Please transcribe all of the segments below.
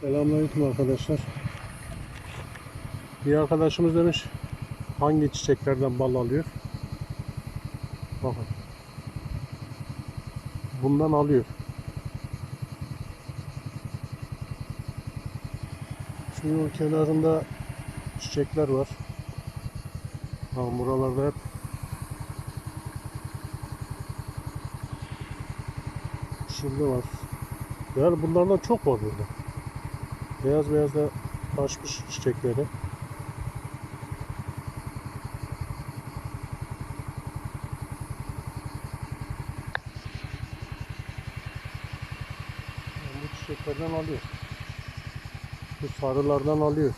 Selamünaleyküm arkadaşlar. Bir arkadaşımız demiş hangi çiçeklerden bal alıyor? Bakın. Bundan alıyor. Şu kenarında çiçekler var. Ha, buralarda hep şurada var. Yani bunlardan çok var burada. Beyaz beyaz da açmış çiçekleri. Bu çiçeklerden alıyor. Bu sarılardan alıyor.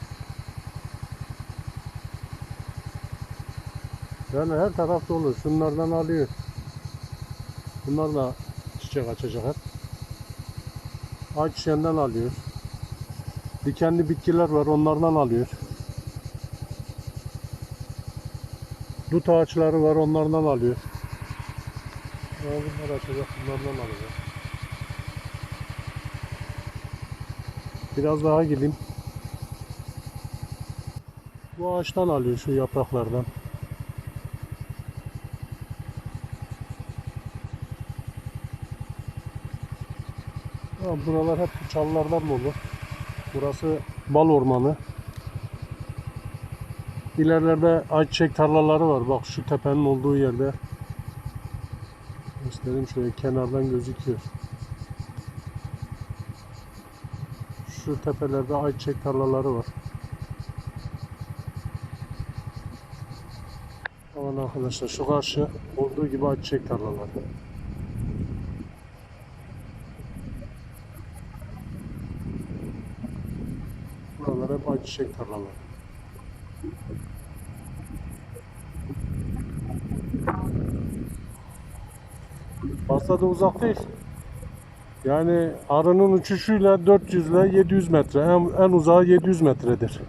Yani her tarafta olur. Şunlardan alıyor. Bunlar da çiçek açacak hep. Ayçiçeğinden alıyor. Dikenli bitkiler var onlardan alıyor. Dut ağaçları var onlardan alıyor. Ya bunlar açacak bunlardan alacak. Biraz daha gideyim. Bu ağaçtan alıyor şu yapraklardan. Ya buralar hep çalılardan dolu. Burası bal ormanı. İlerlerde ayçiçek tarlaları var. Bak şu tepenin olduğu yerde. Göstereyim şöyle kenardan gözüküyor. Şu tepelerde ayçiçek tarlaları var. Aman arkadaşlar şu karşı olduğu gibi ayçiçek tarlaları. Buralar hep ayçiçek tarlaları. Fazla da uzak değil. Yani arının uçuşuyla 400 ile 700 metre. En, en uzağı 700 metredir.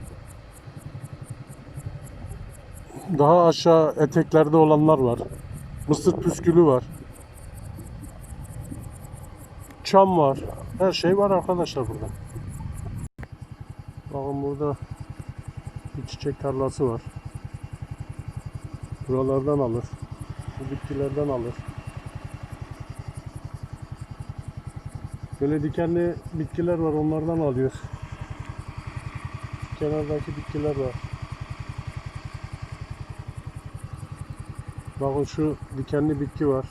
Daha aşağı eteklerde olanlar var. Mısır püskülü var. Çam var. Her şey var arkadaşlar burada. Bakın burada bir çiçek tarlası var. Buralardan alır. Bu bitkilerden alır. Böyle dikenli bitkiler var onlardan alıyor. Kenardaki bitkiler var. Bakın şu dikenli bitki var.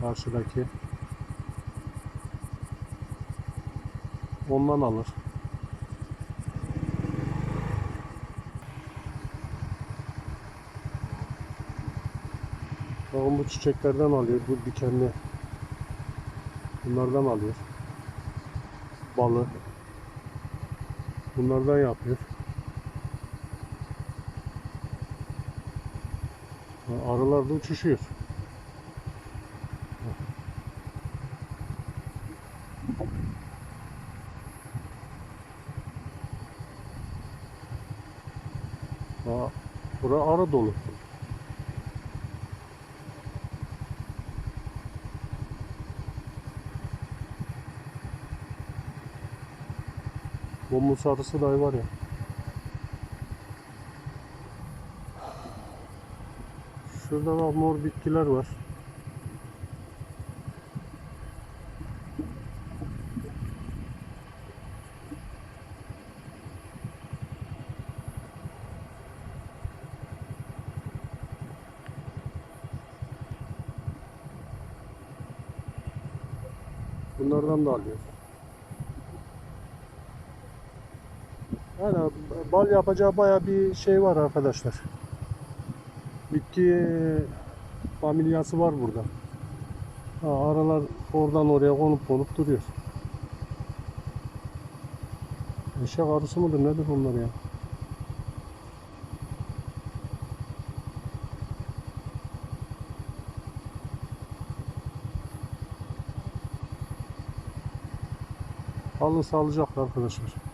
Karşıdaki. Ondan alır. Bakın bu çiçeklerden alıyor. Bu dikenli. Bunlardan alıyor. Balı. Bunlardan yapıyor. Ha, Arılar da uçuşuyor. Ha, bura arı dolu. Bomba sarısı dahi var ya. Şurada bak mor bitkiler var. Bunlardan da alıyor. Yani bal yapacağı baya bir şey var arkadaşlar. Bitki familyası var burada. Ha, aralar oradan oraya konup konup duruyor. Eşek arısı mıdır nedir bunlar ya? Alın sağlıcakla arkadaşlar.